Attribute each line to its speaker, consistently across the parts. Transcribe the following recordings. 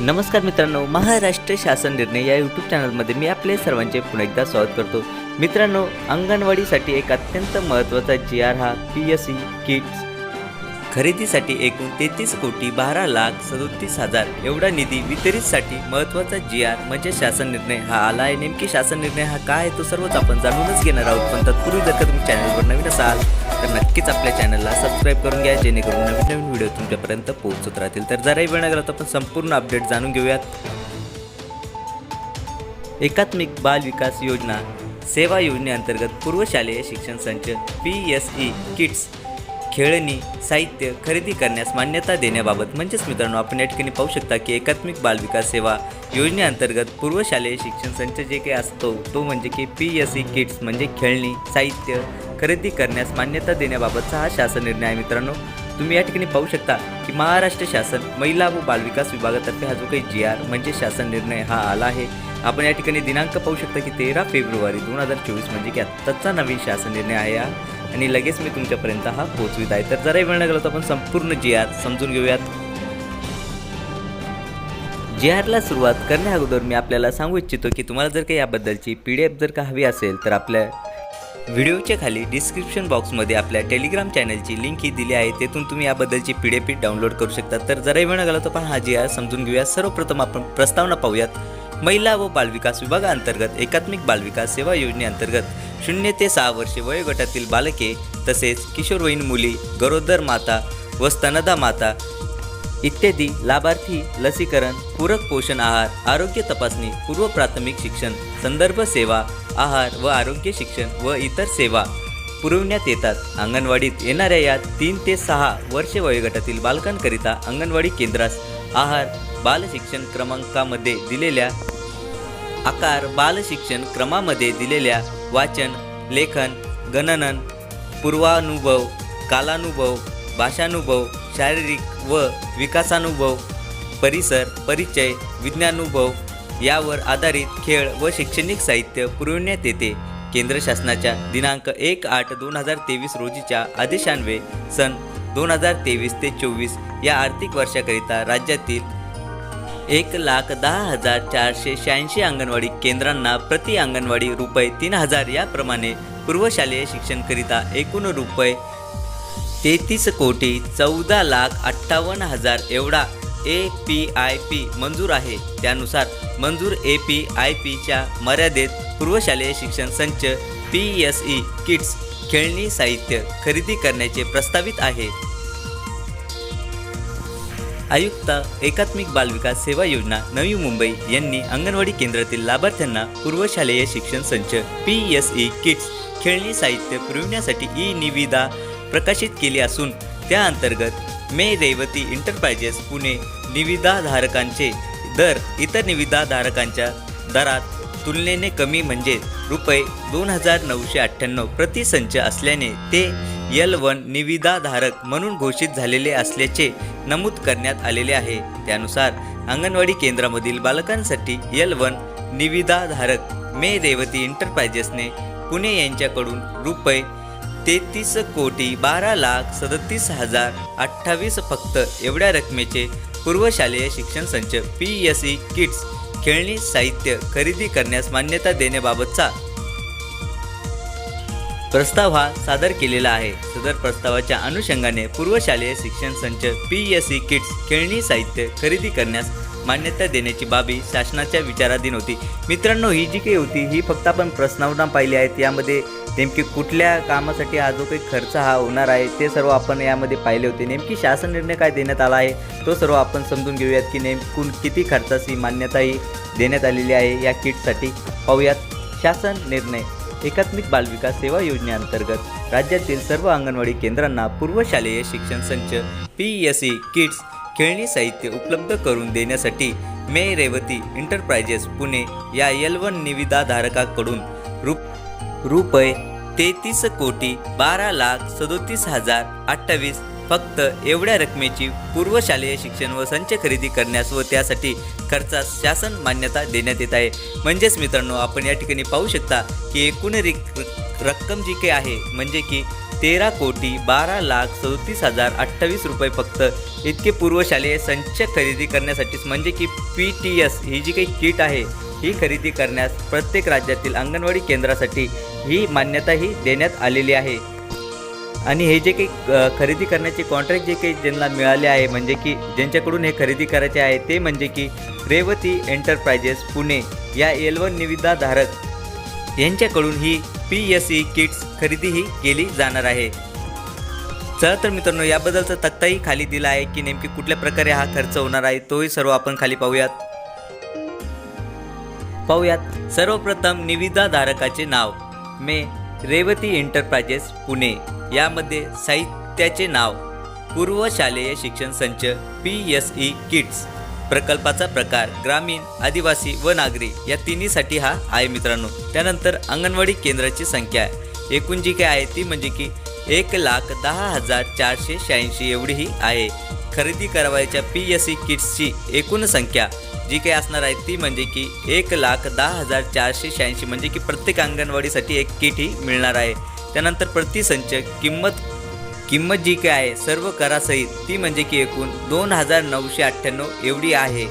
Speaker 1: नमस्कार मित्रांनो महाराष्ट्र शासन निर्णय या यूट्यूब चॅनलमध्ये मी आपले सर्वांचे पुन्हा एकदा स्वागत करतो. मित्रांनो अंगणवाडीसाठी एक अत्यंत महत्त्वाचा जी आर हा पी एस सी किट्स खरेदीसाठी एकूण तेहतीस कोटी बारा लाख सदोतीस हजार एवढा निधी वितरितसाठी महत्त्वाचा जी आर म्हणजे शासन निर्णय. हा आला आहे नेमकी शासन निर्णय हा काय आहे तो सर्वच आपण जाणूनच घेणार आहोत. पण तत्पूर्वी जर का तुम्ही चॅनलवर नवीन असाल तर नक्कीच आपल्या चॅनलला सबस्क्राईब करून घ्या जेणेकरून नवीन नवीन व्हिडिओ तुमच्यापर्यंत पोहोचत राहतील. तर जराही वेळ लागला तर आपण संपूर्ण अपडेट जाणून घेऊयात. एकात्मिक बाल विकास योजना सेवा योजनेअंतर्गत पूर्वशालेय शिक्षण संच पी एस ई किट्स खेळणी साहित्य खरेदी करण्यास मान्यता देण्याबाबत म्हणजेच मित्रांनो आपण या ठिकाणी पाहू शकता की एकात्मिक बाल विकास सेवा योजनेअंतर्गत पूर्वशालेय शिक्षण संच जे काही असतो तो म्हणजे की पी एस ई किट्स म्हणजे खेळणी साहित्य खरेदी करण्यास मान्यता देण्याबाबतचा हा शासन निर्णय आहे मित्रांनो. तुम्ही या ठिकाणी पाहू शकता की महाराष्ट्र शासन महिला व बालविकास विभागातर्फे हा जो काही जी आर म्हणजे शासन निर्णय हा आला आहे. आपण या ठिकाणी दिनांक पाहू शकता की तेरा फेब्रुवारी दोन हजार चोवीस म्हणजे की आत्ताचा नवीन शासन निर्णय आहे हा. आणि लगेच मी तुमच्यापर्यंत हा पोहोचवित आहे. तर जराही वेळ लागला तर आपण संपूर्ण जी आर समजून घेऊयात. जी आरला सुरुवात करण्या अगोदर मी आपल्याला सांगू इच्छितो की तुम्हाला जर काही याबद्दलची पी डी एफ जर का हवी असेल तर आपल्या व्हिडिओच्या खाली डिस्क्रिप्शन बॉक्समध्ये आपल्या टेलिग्राम चॅनलची लिंक ही दिली आहे. तेथून तुम्ही याबद्दलची पी डी एफ डाउनलोड करू शकता. तर जराही वेळ गेला तर पण हा जी आर समजून घेऊया. सर्वप्रथम आपण प्रस्तावना पाहूयात. महिला व बालविकास विभागाअंतर्गत एकात्मिक बालविकास सेवा योजनेअंतर्गत शून्य ते सहा वर्षे वयोगटातील बालके तसेच किशोरवयीन मुली गरोदर माता व स्तनदा माता इत्यादी लाभार्थी लसीकरण पूरक पोषण आहार आरोग्य तपासणी पूर्व प्राथमिक शिक्षण संदर्भ सेवा आहार व आरोग्य शिक्षण व इतर सेवा पुरवण्यात येतात. अंगणवाडीत येणाऱ्या या तीन ते सहा वर्षे वयोगटातील बालकांकरिता अंगणवाडी केंद्रास आहार बालशिक्षण क्रमांकामध्ये दिलेल्या आकार बालशिक्षण क्रमामध्ये दिलेल्या वाचन लेखन गणनन पूर्वानुभव कालानुभव भाषानुभव शारीरिक व विकासानुभव परिसर परिचय विज्ञानुभव यावर आधारित खेळ व शैक्षणिक साहित्य पुरविण्यात येते. केंद्र शासनाच्या दिनांक एक आठ दोन हजार तेवीस रोजीच्या आदेशान्वये सन दोन हजार तेवीस ते चोवीस या आर्थिक वर्षाकरिता राज्यातील एक लाख दहा हजार चारशे शहाऐंशी अंगणवाडी केंद्रांना प्रति अंगणवाडी रुपये तीन हजार याप्रमाणे पूर्वशालेय शिक्षणकरिता एकूण रुपये तेहतीस कोटी चौदा लाख अठ्ठावन्न हजार एवढा ए पी आय पी मंजूर आहे. त्यानुसार मंजूर ए पी आय पीच्या मर्यादेत पूर्वशालेय शिक्षण संच पी एस ई किट्स खेळणी साहित्य खरेदी करण्याचे प्रस्तावित आहे. आयुक्त एकात्मिक बालविकास सेवा योजना नवी मुंबई यांनी अंगणवाडी केंद्रातील लाभार्थ्यांना पूर्वशालेय शिक्षण संच पी एस ई किट्स खेळणी साहित्य पुरविण्यासाठी ई निविदा प्रकाशित केली असून त्या अंतर्गत मे रेवती इंटरप्राइजेस पुणे निविदाधारकांचे दर इतर निविदाधारकांच्या दरात तुलनेने कमी म्हणजे रुपये दोन हजार नऊशे अठ्ठ्याण्णव प्रतिसंच असल्याने ते यल वन निविदाधारक म्हणून घोषित झालेले असल्याचे नमूद करण्यात आलेले आहे. त्यानुसार अंगणवाडी केंद्रामधील बालकांसाठी यल वन निविदाधारक मे रेवती इंटरप्राइजेसने पुणे यांच्याकडून रुपये तेहतीस कोटी बारा लाख सदतीस हजार अठ्ठावीस फक्त एवढ्या रकमेचे पूर्वशालेय शिक्षण संच पी एस ई किट्स खेळणी साहित्य खरेदी करण्यास मान्यता देण्याबाबतचा प्रस्ताव हा सादर केलेला आहे. सदर प्रस्तावाच्या अनुषंगाने पूर्वशालेय शिक्षण संच पी एस ई किट्स खेळणी साहित्य खरेदी करण्यास मान्यता देण्याची बाबी शासनाच्या विचाराधीन होती. मित्रांनो ही जी काही होती ही फक्त आपण प्रस्तावना पाहिली आहेत. यामध्ये नेमकी कुठल्या कामासाठी हा जो काही खर्च हा होणार आहे ते सर्व आपण यामध्ये पाहिले होते. नेमकी शासन निर्णय काय देण्यात आला आहे तो सर्व आपण समजून घेऊयात की नेमकून किती खर्चाची मान्यता ही देण्यात आलेली आहे या किटसाठी. पाहूयात शासन निर्णय. एकात्मिक बालविकास सेवा योजनेअंतर्गत राज्यातील सर्व अंगणवाडी केंद्रांना पूर्वशालेय शिक्षण संच पी एस ई किट्स खेळणी साहित्य उपलब्ध करून देण्यासाठी मे रेवती इंटरप्राइजेस पुणे या यल वन निविदाधारकाकडून रूप रुपये तेहतीस कोटी बारा लाख सदोतीस हजार अठ्ठावीस फक्त एवढ्या रकमेची पूर्वशालेय शिक्षण व संच खरेदी करण्यास व त्यासाठी खर्चास शासन मान्यता देण्यात येत आहे. म्हणजेच मित्रांनो आपण या ठिकाणी पाहू शकता की एकूण रिक रक्कम जी काही आहे म्हणजे की तेरा कोटी बारा लाख सदोतीस हजार अठ्ठावीस रुपये फक्त इतके पूर्वशालेय संच खरेदी करण्यासाठीच म्हणजे की पी टी एस ही जी काही किट आहे ही खरेदी करण्यास प्रत्येक राज्यातील अंगणवाडी केंद्रासाठी ही मान्यताही देण्यात आलेली आहे. आणि हे जे काही खरेदी करण्याचे कॉन्ट्रॅक्ट जे काही ज्यांना मिळाले आहे म्हणजे की ज्यांच्याकडून हे खरेदी करायचे आहे ते म्हणजे की रेवती एंटरप्राइजेस पुणे या एल वन निविदाधारक यांच्याकडून ही पी एस ई किट्स खरेदीही केली जाणार आहे. चला तर मित्रांनो याबद्दलचा तक्ताही खाली दिला आहे की नेमकी कुठल्या प्रकारे हा खर्च होणार आहे तोही सर्व आपण खाली पाहूयात. पाहूयात. सर्वप्रथम निविदाधारकाचे नाव. मे रेवती एंटरप्राइजेस पुणे. यामध्ये साहित्याचे नाव. पूर्व शालेय शिक्षण संच पी एस ई किट्स प्रकल्पाचा प्रकार ग्रामीण आदिवासी व नागरी या तिन्हीसाठी हा आहे मित्रांनो. त्यानंतर अंगणवाडी केंद्राची संख्या एकूण जी काय आहे ती म्हणजे की एक लाख दहा हजार चारशे शहाऐंशी एवढीही आहे. खरेदी करावयाच्या पी एस सी किट्सची एकूण संख्या जी काही असणार आहे ती म्हणजे की एक लाख दहा हजार चारशे शहाऐंशी म्हणजे की प्रत्येक अंगणवाडीसाठी एक किट ही मिळणार आहे. त्यानंतर प्रतिसंच किंमत किंमत जी काय आहे सर्व करासहित ती म्हणजे की एकूण दोन हजार नऊशे अठ्ठ्याण्णव एवढी आहे.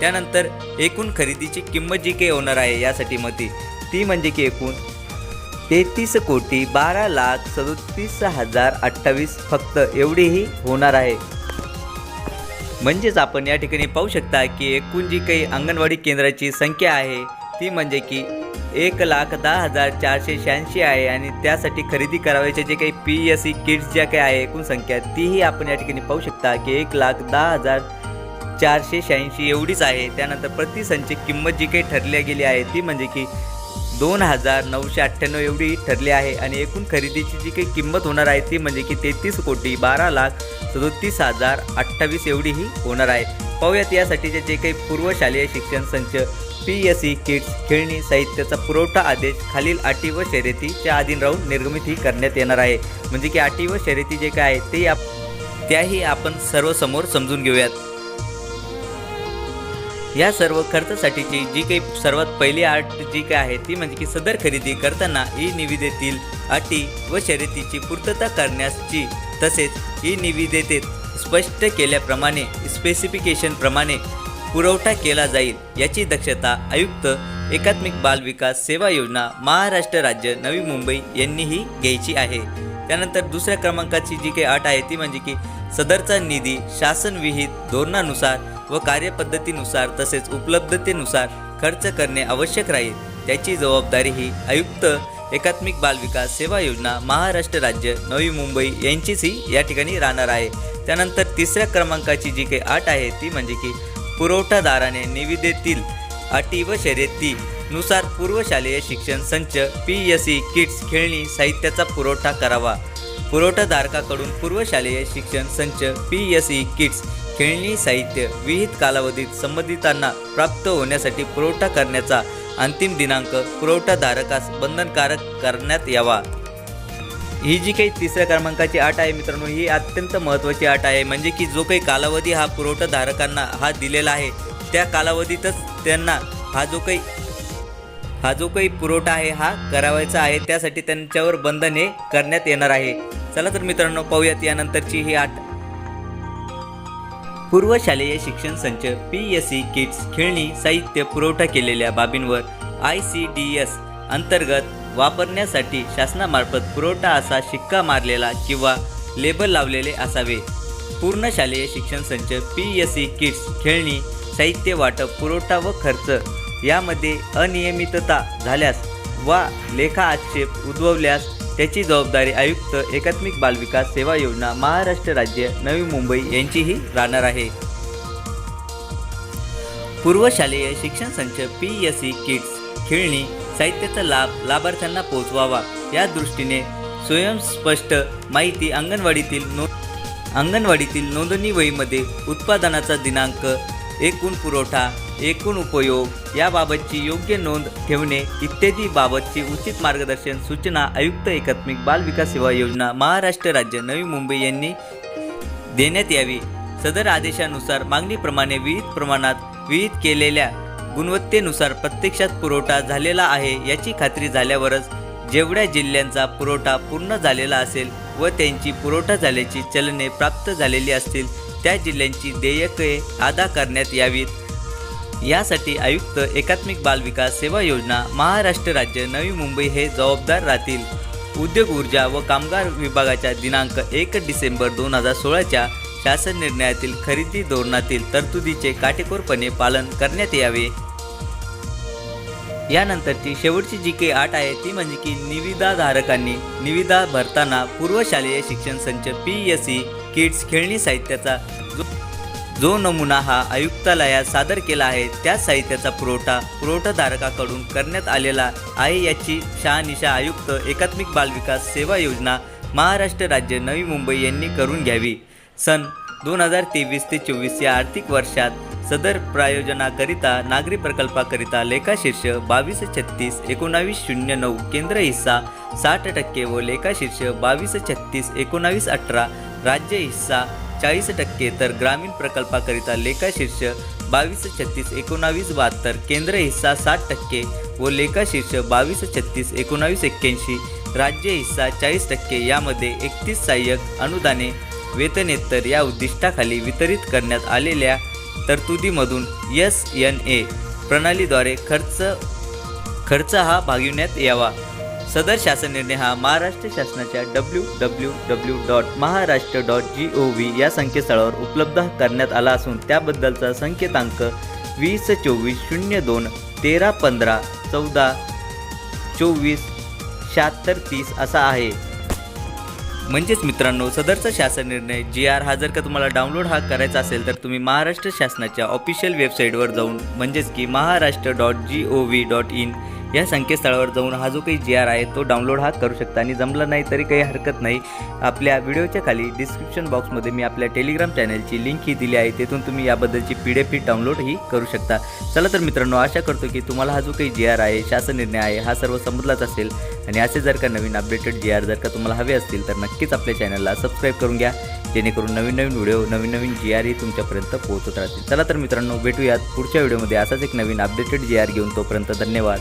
Speaker 1: त्यानंतर एकूण खरेदीची किंमत जी काही होणार आहे यासाठी मती ती ती म्हणजे की एकूण तेहतीस कोटी बारा लाख सदोतीस हजार अठ्ठावीस फक्त एवढीही होणार आहे. म्हणजेच आपण या ठिकाणी पाहू शकता की एकूण जी काही अंगणवाडी केंद्राची संख्या आहे ती म्हणजे की एक लाख दहा हजार चारशे शहाऐंशी आहे आणि त्यासाठी खरेदी करावयाचे जे काही पी एस सी किट्स ज्या काही आहे एकूण संख्या तीही आपण या ठिकाणी पाहू शकता की एक लाख दहा हजार चारशे शहाऐंशी एवढीच आहे. त्यानंतर प्रतिसंची किंमत जी काही ठरली गेली आहे ती म्हणजे की दोन हजार नऊशे अठ्ठ्याण्णव एवढी ठरली आहे आणि एकूण खरेदीची जी काही किंमत होणार आहे ती म्हणजे की तेहतीस कोटी बारा लाख सदोतीस हजार अठ्ठावीस एवढी ही होणार आहे. पाहूयात यासाठीचे जे काही पूर्वशालेय शिक्षण संच पी एस ई किट्स खेळणी साहित्याचा पुरवठा आदेश खालील अटी व शर्यतीच्या अधीन राहून निर्गमित ही करण्यात येणार आहे. म्हणजे की अटी व शर्यती जे काय आहे ते आप त्याही आपण सर्वसमोर समजून घेऊयात. या सर्व खर्चासाठीची जी काही सर्वात पहिली अट जी काय आहे ती म्हणजे की सदर खरेदी करताना ई निविदेतील अटी व शर्यतीची पूर्तता करण्याची तसेच ई निविदेत स्पष्ट केल्याप्रमाणे स्पेसिफिकेशनप्रमाणे पुरवठा केला जाईल याची दक्षता आयुक्त एकात्मिक बाल विकास सेवा योजना महाराष्ट्र राज्य नवी मुंबई यांनीही घ्यायची आहे. त्यानंतर दुसऱ्या क्रमांकाची जी काही अट आहे ती म्हणजे की सदरचा निधी शासनविहित धोरणानुसार व कार्यपद्धतीनुसार तसेच उपलब्धतेनुसार खर्च करणे आवश्यक राहील. त्याची जबाबदारी ही आयुक्त एकात्मिक बालविकास सेवा योजना महाराष्ट्र राज्य नवी मुंबई यांचीच ही या ठिकाणी राहणार आहे. त्यानंतर तिसऱ्या क्रमांकाची जी काही अट आहे ती म्हणजे की पुरवठादाराने निविदेतील अटी व शर्यतीनुसार पूर्व पूर्वशालेय शिक्षण संच पी एस ई किट्स खेळणी साहित्याचा पुरवठा करावा. पुरवठाधारकाकडून पूर्वशालेय शिक्षण संच पी एस ई किट्स खेळणी साहित्य विहित कालावधीत संबंधितांना प्राप्त होण्यासाठी पुरवठा करण्याचा अंतिम दिनांक पुरवठाधारकास बंधनकारक करण्यात यावा. ही जी काही तिसऱ्या क्रमांकाची अट आहे मित्रांनो ही अत्यंत महत्त्वाची अट आहे. म्हणजे की जो काही कालावधी हा पुरवठाधारकांना हा दिलेला आहे त्या कालावधीतच त्यांना हा जो काही हा जो काही पुरवठा आहे हा करावायचा आहे. त्यासाठी त्यांच्यावर बंधन हे करण्यात येणार आहे. चला तर मित्रांनो पाहूयात यानंतरची ही अट. पूर्व शालेय शिक्षण संच पी एस सी किट्स खेळणी साहित्य पुरवठा केलेल्या बाबींवर आय सी डी एस अंतर्गत वापरण्यासाठी शासनामार्फत पुरवठा असा शिक्का मारलेला किंवा लेबल लावलेले असावे. पूर्ण शालेय शिक्षण संच पी एस सी किट्स खेळणी साहित्य वाटप पुरवठा व खर्च यामध्ये अनियमितता झाल्यास वा लेखा आक्षेप उद्भवल्यास त्याची जबाबदारी आयुक्त एकात्मिक बालविकास सेवा योजना महाराष्ट्र राज्य नवी मुंबई यांचीही राहणार आहे. पूर्वशालेय शिक्षण संच पी एस सी किट्स खेळणी साहित्याचा लाभ लाभार्थ्यांना पोहोचवावा. या दृष्टीने स्वयंस्पष्ट माहिती अंगणवाडीतील नो अंगणवाडीतील नोंदणी वहीमध्ये उत्पादनाचा दिनांक एकूण पुरवठा एकूण उपयोग याबाबतची योग्य नोंद ठेवणे इत्यादी बाबतची उचित मार्गदर्शन सूचना आयुक्त एकात्मिक बाल विकास सेवा योजना महाराष्ट्र राज्य नवी मुंबई यांनी देण्यात यावी. सदर आदेशानुसार मागणीप्रमाणे विहित प्रमाणात विहित केलेल्या गुणवत्तेनुसार प्रत्यक्षात पुरवठा झालेला आहे याची खात्री झाल्यावरच जेवढ्या जिल्ह्यांचा पुरवठा पूर्ण झालेला असेल व त्यांची पुरवठा झाल्याची चलने प्राप्त झालेली असतील त्या जिल्ह्यांची देयके अदा करण्यात यावीत. यासाठी आयुक्त एकात्मिक बालविकास सेवा योजना महाराष्ट्र राज्य नवी मुंबई हे जबाबदार राहतील. उद्योग ऊर्जा व कामगार विभागाच्या दिनांक एक डिसेंबर दोन हजार सोळाच्या शासन निर्णयातील खरेदी धोरणातील तरतुदीचे काटेकोरपणे पालन करण्यात यावे. यानंतरची शेवटची जी के आठ आहे ती म्हणजे की निविदाधारकांनी निविदा भरताना पूर्वशालेय शिक्षण संच पी एस सी किड्स खेळणी साहित्याचा जो जो नमुना हा आयुक्तालयात सादर केला आहे त्या साहित्याचा पुरवठा पुरवठाधारकाकडून करण्यात आलेला आहे याची शहानिशा आयुक्त एकात्मिक बालविकास सेवा योजना महाराष्ट्र राज्य नवी मुंबई यांनी करून घ्यावी. सन दोन हजार तेवीस ते चोवीस या आर्थिक वर्षात सदर प्रायोजनाकरिता नागरी प्रकल्पाकरिता लेखाशीर्ष बावीस छत्तीस एकोणावीस शून्य नऊ केंद्र हिस्सा साठ टक्के व लेखाशीर्ष बावीस छत्तीस एकोणावीस अठरा राज्य हिस्सा चाळीस टक्के तर ग्रामीण प्रकल्पाकरिता लेखाशीर्ष बावीस छत्तीस एकोणावीस बहात्तर. केंद्र हिस्सा साठ टक्के व लेखाशीर्ष बावीस छत्तीस एकोणावीस एक्क्याऐंशी. राज्य हिस्सा चाळीस टक्के. यामध्ये एकतीस सहाय्यक अनुदाने वेतनेतर या उद्दिष्टाखाली वितरित करण्यात आलेल्या तरतुदीमधून एस एन ए प्रणालीद्वारे खर्च खर्च हा भागविण्यात यावा. सदर शासन निर्णय हा महाराष्ट्र शासनाच्या W W W dot Maharashtra dot G O V या संकेतस्थळावर उपलब्ध करण्यात आला असून त्याबद्दलचा संकेतांक वीस चोवीस शून्य दोन तेरा पंधरा चौदा चोवीस शहात्तर तीस असा आहे. म्हणजेच मित्रांनो सदरचा शासन निर्णय जी आर हा जर का तुम्हाला डाउनलोड हा करायचा असेल तर तुम्ही महाराष्ट्र शासनाच्या ऑफिशियल वेबसाईटवर जाऊन म्हणजेच की Maharashtra dot G O V dot in या संकेतस्थळावर जाऊन हा जो काही जी आर आहे तो डाउनलोड हा करू शकता. आणि जमला नाही तरी काही हरकत नाही. आपल्या व्हिडिओच्या खाली डिस्क्रिप्शन बॉक्समध्ये मी आपल्या टेलिग्राम चॅनलची लिंक ही दिली आहे. तेथून तुम्ही याबद्दलची पी डी एफ ही डाउनलोड ही करू शकता. चला तर मित्रांनो आशा करतो की तुम्हाला हा जो काही जी आर आहे शासन निर्णय आहे हा सर्व समजलाच असेल. आणि असे जर का नवीन अपडेटेड जी आर जर का तुम्हाला हवे असतील तर नक्कीच आपल्या चॅनलला सबस्क्राईब करून घ्या. जेणेकरून नवीन नवीन व्हिडिओ नवीन नवीन जी आर ही तुमच्यापर्यंत पोहोचत राहतील. चला तर मित्रांनो भेटूयात पुढच्या व्हिडिओमध्ये. असाच एक नवीन अपडेटेड जी आर घेऊन तोपर्यंत धन्यवाद.